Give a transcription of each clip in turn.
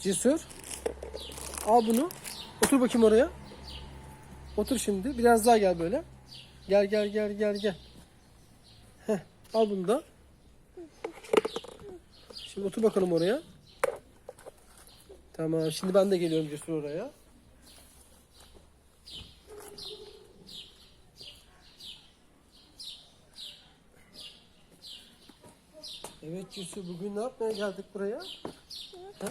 Cesur. Al bunu. Otur bakayım oraya. Otur şimdi. Biraz daha gel böyle. Gel gel gel gel gel. Heh, al bunu da. Şimdi otur bakalım oraya. Tamam. Şimdi ben de geliyorum Cesur oraya. Evet Cesur bugün ne yapmaya geldik buraya? Ha?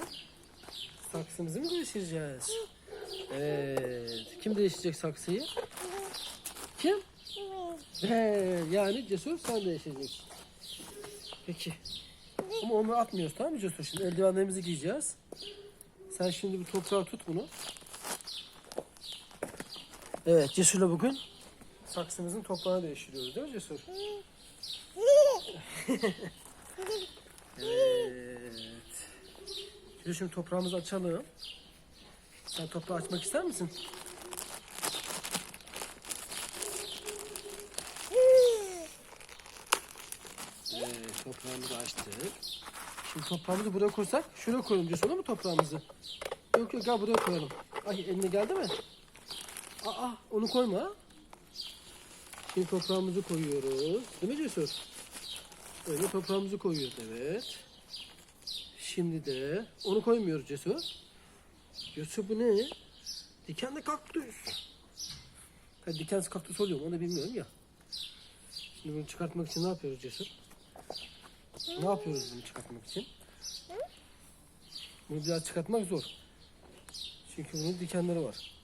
Saksımızı mı değiştireceğiz? Evet. Kim değiştirecek saksıyı? Kim? He, yani Cesur sen değiştireceksin. Peki. Ama onu atmıyoruz tamam mı Cesur? Şimdi eldivenlerimizi giyeceğiz. Sen şimdi bir toprağa tut bunu. Evet Cesur'la bugün saksımızın toprağını değiştiriyoruz değil mi Cesur? Cesur şimdi toprağımızı açalım. Sen toprağı açmak ister misin? Evet, toprağımızı açtık. Şimdi toprağımızı buraya koysak, şuraya koyalım Cesur olur mu toprağımızı? Yok yok gel buraya koyalım. Ay eline geldi mi? Aa onu koyma. Şimdi toprağımızı koyuyoruz. Değil mi Cesur? Öyle toprağımızı koyuyoruz evet. Şimdi de onu koymuyoruz Cesur. Cesur bu ne? Dikenli kaktüs. Ha, dikensiz kaktüs oluyor mu onu bilmiyorum ya. Şimdi bunu çıkartmak için ne yapıyoruz Cesur? Ne yapıyoruz bunu çıkartmak için? Bunu biraz çıkartmak zor. Çünkü bunun dikenleri var.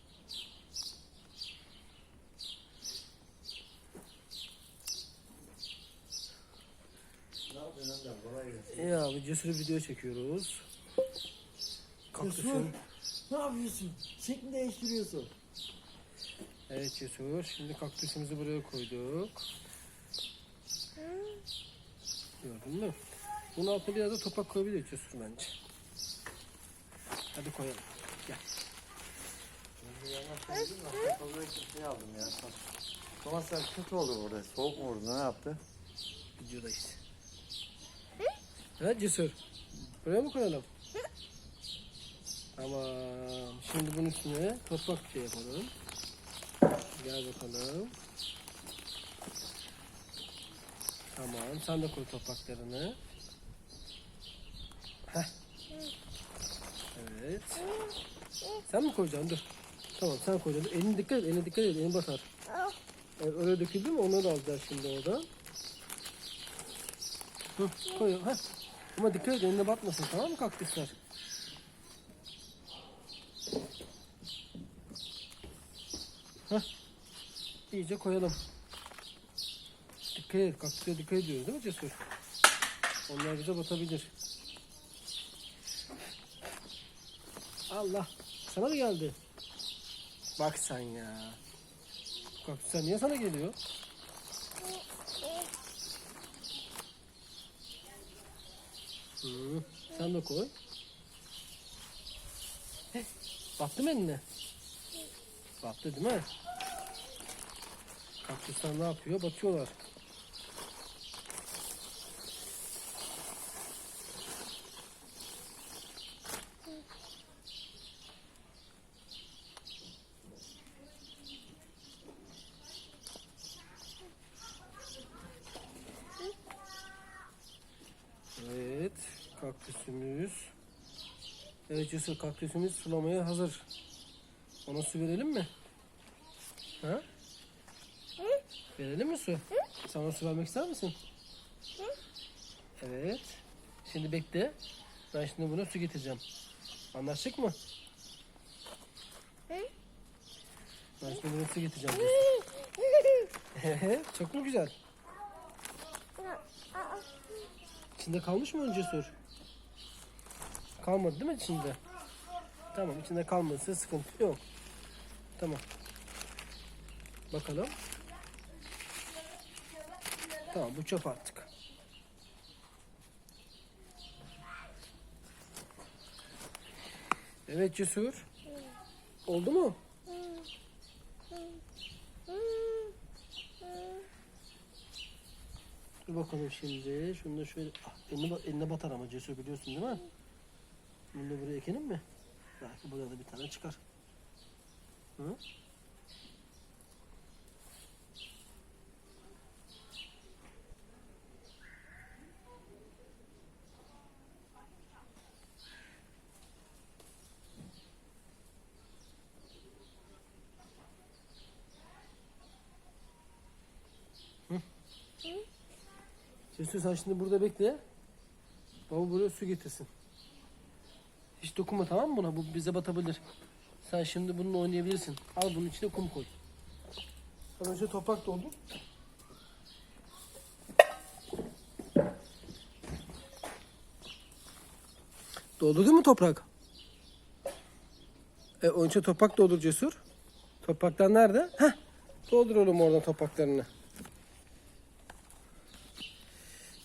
İyi abi cesur video çekiyoruz. Kaktüsün. Ne yapıyorsun? Şeklini değiştiriyorsun. Evet cesur. Şimdi kaktüsümüzü buraya koyduk. Gördün mü? Bunun altına biraz da toprak koyabiliriz cesur bence. Hadi koyalım. Gel. Şey aldım ya. Domatesler kötü oldu burada. Soğuk mu vurdu? Ne yaptı? Videodayız. Evet cesur. Buraya mı koyalım? Tamam. Şimdi bunun üstüne toprak şey yapalım. Gel bakalım. Tamam. Sen de koy topraklarını. Heh. Evet. Sen mi koyacaksın? Dur. Tamam sen koyacaksın. Elini dikkat et. Eline dikkat et. Elini batar. Evet, oraya döküldü mü? Onu da alacağız şimdi oradan. Hı, koy. Heh. Ama dikkat et eline batmasın tamam mı kaktüsler? Heh. İyice koyalım. Dikkat et kaktüse dikkat ediyoruz değil mi Cesur? Onlar bize batabilir. Allah. Sana mı geldi? Bak sen ya. Kaktüsler niye sana geliyor? Hı, sen de koy. Heh, battı mı eline? Battı değil mi? Kaktüsler ne yapıyor? Batıyorlar. Evet, kaktüsümüz. Cesur, kaktüsümüz sulamaya hazır. Ona su verelim mi? Ha? Verelim mi su? Sen ona su vermek ister misin? Evet. Şimdi bekle. Ben şimdi buna su getireceğim. Anlaştık mı? Ben şimdi buna su getireceğim. Evet, Çok mu güzel? İçinde kalmış mı önce Cesur? Kalmadı değil mi içinde? Tamam içinde kalmadıysa sıkıntı yok. Tamam. Bakalım. Tamam bu çöp artık. Evet Cesur. Oldu mu? Dur bakalım şimdi. Şunu da şöyle ah, eline, eline batar ama Cesur biliyorsun değil mi? Bunu da buraya ekelim mi? Belki burada da bir tane çıkar. Hı? Cesur sen şimdi burada bekle. Baba buraya su getirsin. Hiç dokunma tamam mı buna? Bu bize batabilir. Sen şimdi bununla oynayabilirsin. Al bunun içine kum koy. Sen önce toprak doldur. Doldurdun mu toprak? E, için toprak doldur Cesur. Topraklar nerede? Heh. Doldur oğlum oradan topraklarını.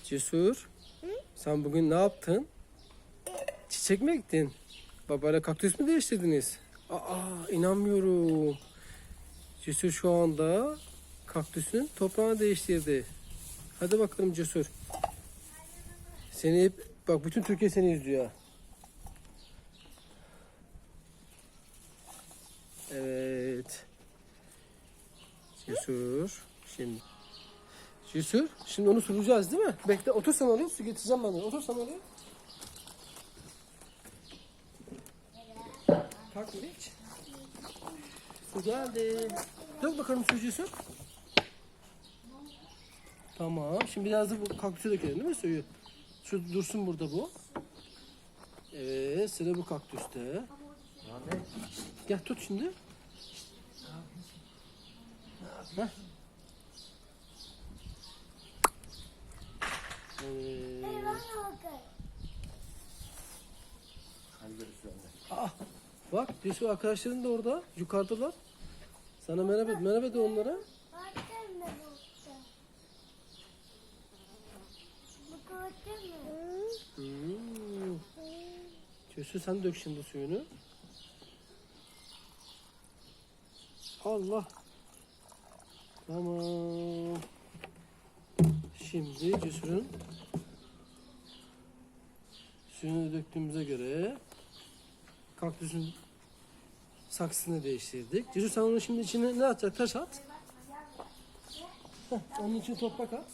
Cesur. Sen bugün ne yaptın? Mi ektin? Babayla kaktüs mü değiştirdiniz? Aa inanmıyorum. Cesur şu anda kaktüsün toprağını değiştirdi. Hadi bakalım Cesur. Seni hep bak bütün Türkiye seni izliyor. Evet. Cesur. Şimdi. Cesur. Şimdi onu sulayacağız değil mi? Bekle otur sen oraya su getireceğim ben. Otur sen oraya. Kalk bir iç. Su geldi. Dök bakalım suyu Cesur. Tamam. Şimdi biraz da bu kaktüse dökelim değil mi suyu? Şu dursun burada bu. Evet sıra bu kaktüste. Gel tut şimdi. Heh. Evet. Hadi görüşürüz. Aa, bak Cesur arkadaşların da orada yukarıdalar. Sana merhaba merhaba de onlara. Hmm. Cesur sen dök şimdi suyunu. Allah. Tamam. Şimdi Cesur'un suyunu döktüğümüze göre kaktüsün saksısını değiştirdik. Cesur sen onun şimdi içine ne atacak? Taş at. Heh, onun için toprak at.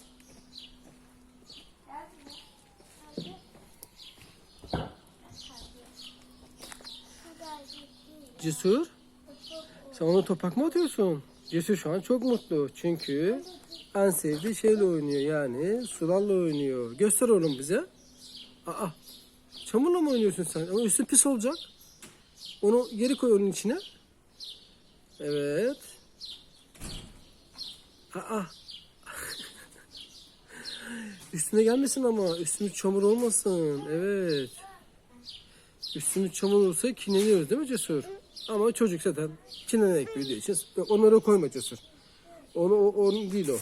Cesur. Sen ona toprak mı atıyorsun? Cesur şu an çok mutlu. Çünkü en sevdiği şeyle oynuyor. Yani sularla oynuyor. Göster oğlum bize. Aa, çamurla mı oynuyorsun sen? Ama üstü pis olacak. Onu geri koy onun içine. Evet. Aa. Üstüne gelmesin ama. Üstümüz çamur olmasın. Evet. Üstümüz çamur olursa kinleniyoruz değil mi Cesur? Ama çocuk zaten kinlenerek büyüdüğü için onları koyma Cesur. Onu, o, onun değil o.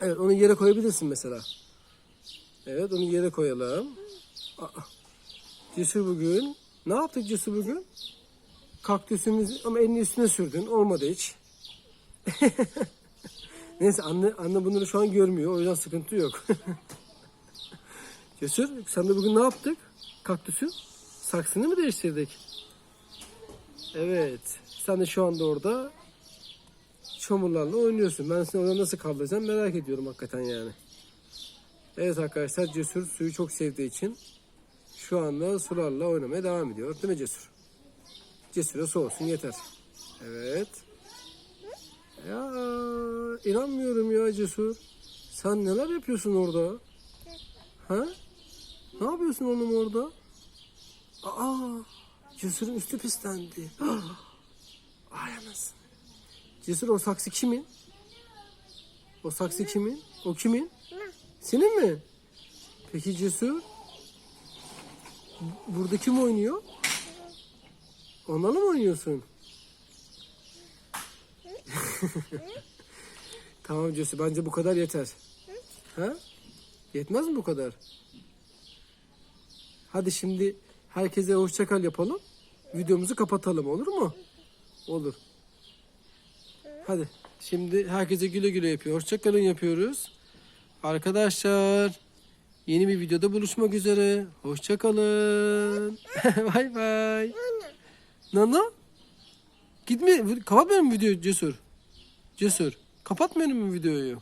Evet onu yere koyabilirsin mesela. Evet onu yere koyalım. Aa, Cesur bugün. Ne yaptık Cesur bugün? Kaktüsümüz ama elini üstüne sürdün. Olmadı hiç. Neyse anne, anne bunları şu an görmüyor. O yüzden sıkıntı yok. Cesur sen de bugün ne yaptık? Kaktüsün saksını mı değiştirdik? Evet. Sen de şu anda orada çamurlarla oynuyorsun. Ben seni orada nasıl kaldırsam merak ediyorum hakikaten yani. Evet arkadaşlar Cesur suyu çok sevdiği için şu anda sularla oynamaya devam ediyor. Değil mi Cesur? Cesur'a soğusun yeter. Evet. Ya inanmıyorum ya Cesur. Sen neler yapıyorsun orada? Ha? Ne yapıyorsun oğlum orada? Aa, Cesur'un üstü pislendi. Ay anasını. Cesur o saksı kimin? O saksı kimin? O kimin? Senin mi? Peki Cesur? Burada kim oynuyor? Onlarla mı oynuyorsun? tamam Cesur bence bu kadar yeter. Ha? Yetmez mi bu kadar? Hadi şimdi herkese hoşçakal yapalım. Videomuzu kapatalım olur mu? Olur. Hadi. Şimdi herkese güle güle yapıyor. Hoşçakalın yapıyoruz. Arkadaşlar Yeni bir videoda buluşmak üzere. Hoşçakalın. bay bay. Nana? Gitme. Kapatmıyorum mu videoyu Cesur? Cesur. Kapatmıyorum mu videoyu?